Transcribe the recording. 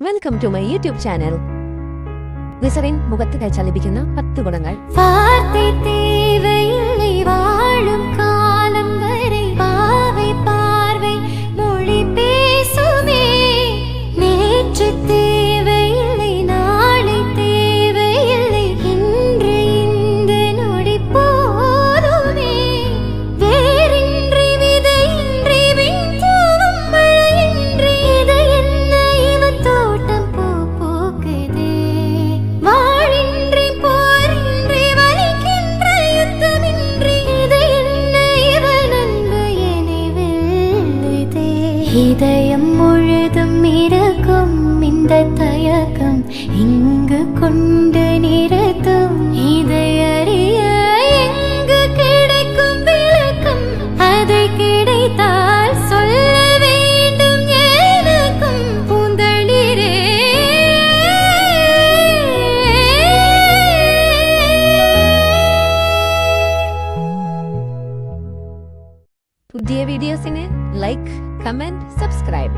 Welcome to my YouTube channel glycerin മുഖത്ത് കഴിച്ചാൽ ലഭിക്കുന്ന പത്ത് ഗുണങ്ങൾ. இதயம் முழுதும் இருக்கும் இந்த தயக்கம் இங்கு கொண்டு പുതിയ വീഡിയോസിന് ലൈക്ക് കമന്റ് സബ്സ്ക്രൈബ്.